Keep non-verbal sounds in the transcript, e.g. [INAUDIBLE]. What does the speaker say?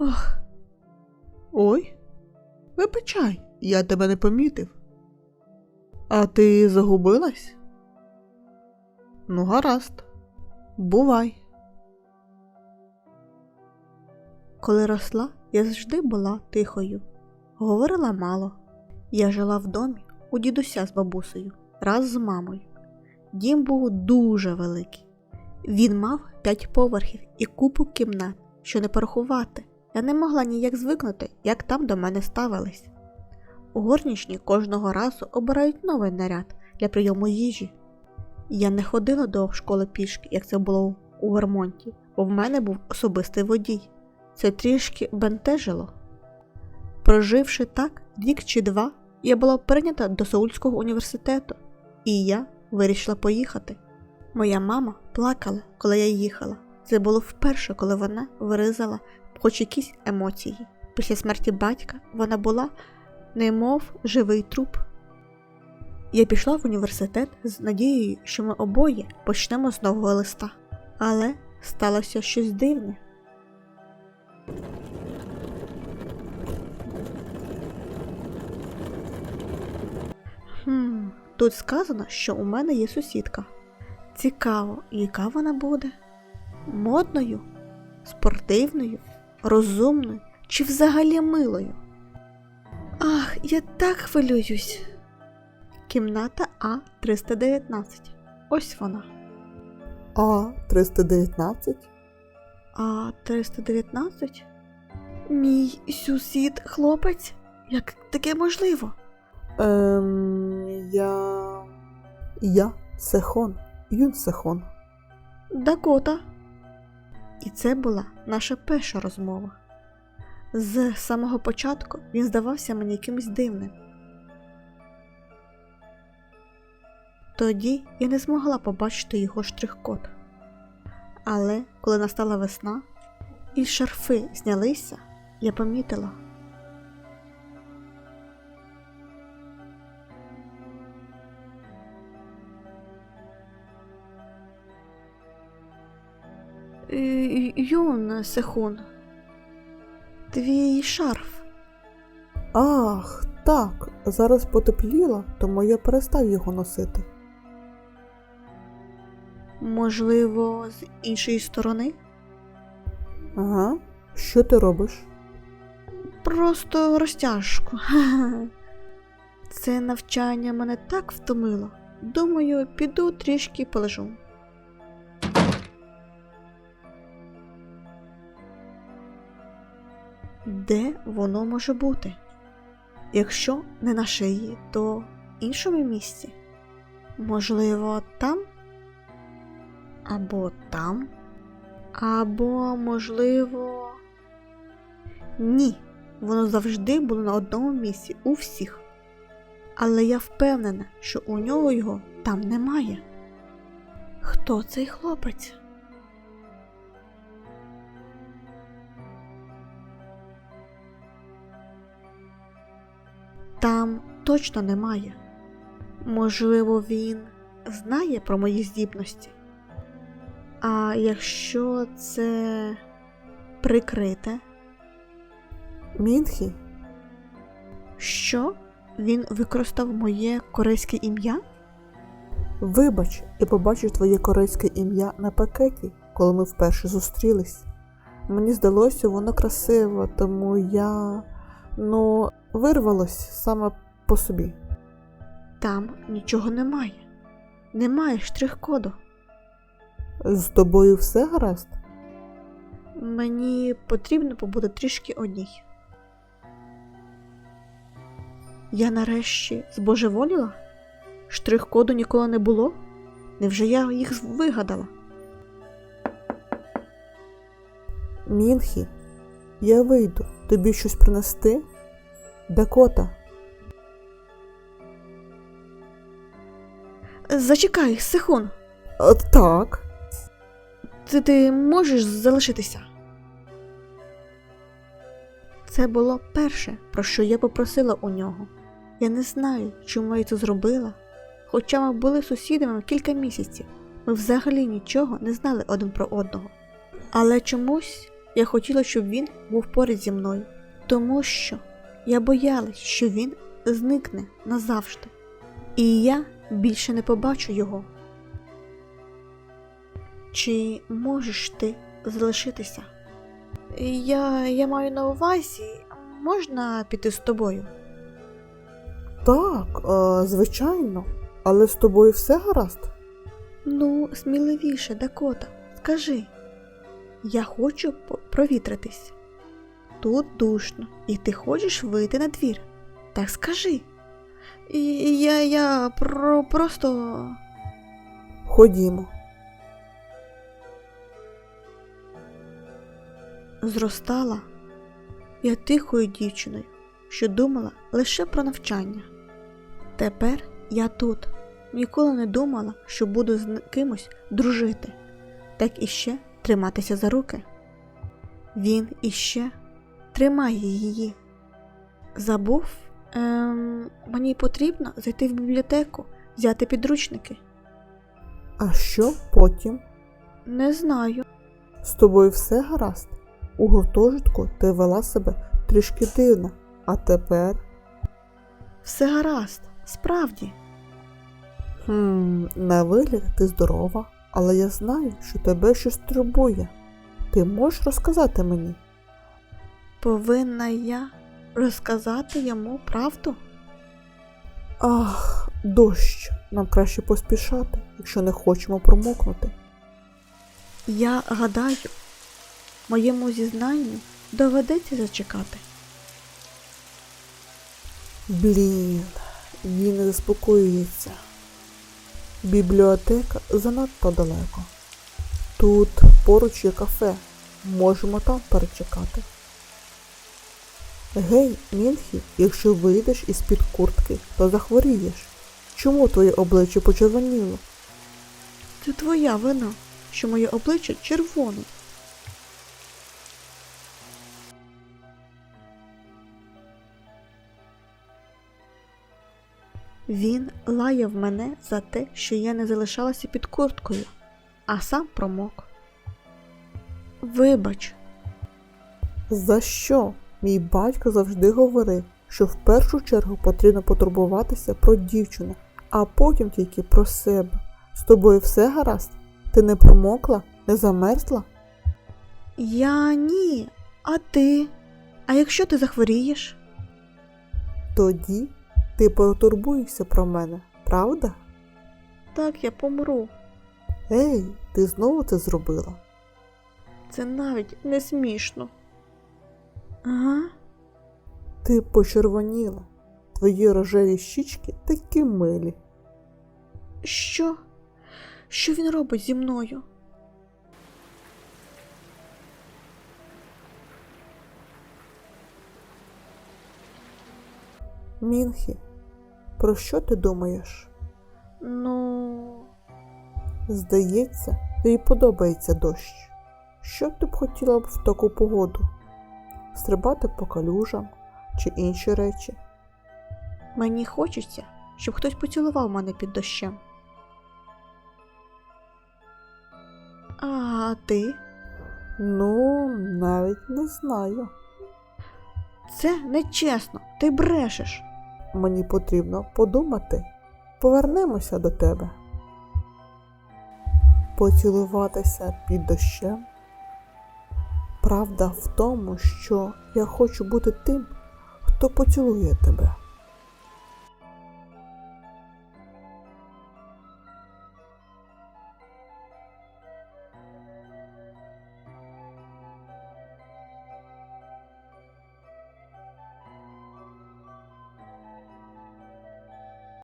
Ох. Ой, вибачай, я тебе не помітив. А ти загубилась? Ну, гаразд. Бувай. Коли росла, я завжди була тихою, говорила мало. Я жила в домі у дідуся з бабусею, раз з мамою. Дім був дуже великий. Він мав п'ять поверхів і купу кімнат, що не порахувати. Я не могла ніяк звикнути, як там до мене ставились. У горнічні кожного разу обирають новий наряд для прийому їжі. Я не ходила до школи пішки, як це було у Вермонті, бо в мене був особистий водій. Це трішки бентежило. Проживши так рік чи два, я була прийнята до Сеульського університету, і я вирішила поїхати. Моя мама плакала, коли я їхала. Це було вперше, коли вона виразила хоч якісь емоції. Після смерті батька вона була немов живий труп. Я пішла в університет з надією, що ми обоє почнемо з нового листа. Але сталося щось дивне. Хм, тут сказано, що у мене є сусідка. Цікаво, яка вона буде? Модною, спортивною, розумною чи взагалі милою? Ах, я так хвилююсь. Кімната А319. Ось вона. А 319? А319? Мій сусід хлопець? Як таке можливо? Ем, я. Я Сехон, Юн Сехон. Дакота. І це була наша перша розмова. З самого початку він здавався мені якимось дивним. Тоді я не змогла побачити його штрих-код. Але коли настала весна і шарфи знялися, я помітила. Юн Сехун, твій шарф. Ах, так, зараз потепліло, тому я перестав його носити. Можливо, з іншої сторони? Ага, що ти робиш? Просто розтяжку. [LAUGHS] Це навчання мене так втомило. Думаю, піду трішки полежу. Де воно може бути? Якщо не на шиї, то іншому місці. Можливо, там? Або там? Або, можливо. Ні, воно завжди було на одному місці у всіх. Але я впевнена, що у нього його там немає. Хто цей хлопець? Там точно немає. Можливо, він знає про мої здібності. А якщо це прикрите, Мінхі? що він використав моє корейське ім'я? Вибач, я побачив твоє корейське ім'я на пакеті, коли ми вперше зустрілись. Мені здалося воно красиво, тому я. ну, вирвалось саме по собі. Там нічого немає. Немає штрих-коду. З тобою все гаразд? Мені потрібно побути трішки одній. Я нарешті збожеволіла? Штрих-коду ніколи не було? Невже я їх вигадала? Мінхі, я вийду. Тобі щось принести? Дакота, Зачекай, Сихун, а, так. ти, ти можеш залишитися? Це було перше, про що я попросила у нього. Я не знаю, чому я це зробила. Хоча ми були сусідами кілька місяців, ми взагалі нічого не знали один про одного. Але чомусь Я хотіла, щоб він був поряд зі мною, тому що я боялась, що він зникне назавжди, і я більше не побачу його. Чи можеш ти залишитися? Я, я маю на увазі, можна піти з тобою? Так, е, звичайно, але з тобою все гаразд? Ну, сміливіше, Дакота, скажи. Я хочу провітритись. Тут душно, і ти хочеш вийти на двір. Так скажи. І я, я про, просто. Ходімо. зростала я тихою дівчиною, що думала лише про навчання. Тепер я тут ніколи не думала, що буду з кимось дружити, так іще триматися за руки. Він іще тримає її. Забув, ем, мені потрібно зайти в бібліотеку, взяти підручники. А що потім? Не знаю. З тобою все гаразд? У гуртожитку ти вела себе трішки дивно, а тепер. Все гаразд, справді. Хм, на вигляд ти здорова, але я знаю, що тебе щось турбує. Ти можеш розказати мені? Повинна я розказати йому правду? Ах, дощ. Нам краще поспішати, якщо не хочемо промокнути. Я гадаю, моєму зізнанню доведеться зачекати. Блін, він не заспокоюється. Бібліотека занадто далеко. Тут поруч є кафе. Можемо там перечекати. Гей, Мінхі, якщо вийдеш із-під куртки, то захворієш. Чому твоє обличчя почервоніло? Це твоя вина, що моє обличчя червоне. Він лаяв мене за те, що я не залишалася під курткою, а сам промок. Вибач, За що? Мій батько завжди говорив, що в першу чергу потрібно потурбуватися про дівчину, а потім тільки про себе. З тобою все гаразд? Ти не промокла, не замерзла? я ні, а ти? А якщо ти захворієш? Тоді ти потурбуєшся про мене, правда? Так, я помру. Ей, ти знову це зробила. Це навіть не смішно. Ага. Ти почервоніла. Твої рожеві щічки такі милі. Що? Що він робить зі мною? Мінхі, про що ти думаєш? Ну, Здається, тобі подобається дощ. Що ти б хотіла б в таку погоду? Стрибати по калюжам чи інші речі? мені хочеться, щоб хтось поцілував мене під дощем. А ти? Ну, навіть не знаю. Це нечесно. Ти брешеш. Мені потрібно подумати. Повернемося до тебе. Поцілуватися під дощем. Правда в тому, що я хочу бути тим, хто поцілує тебе.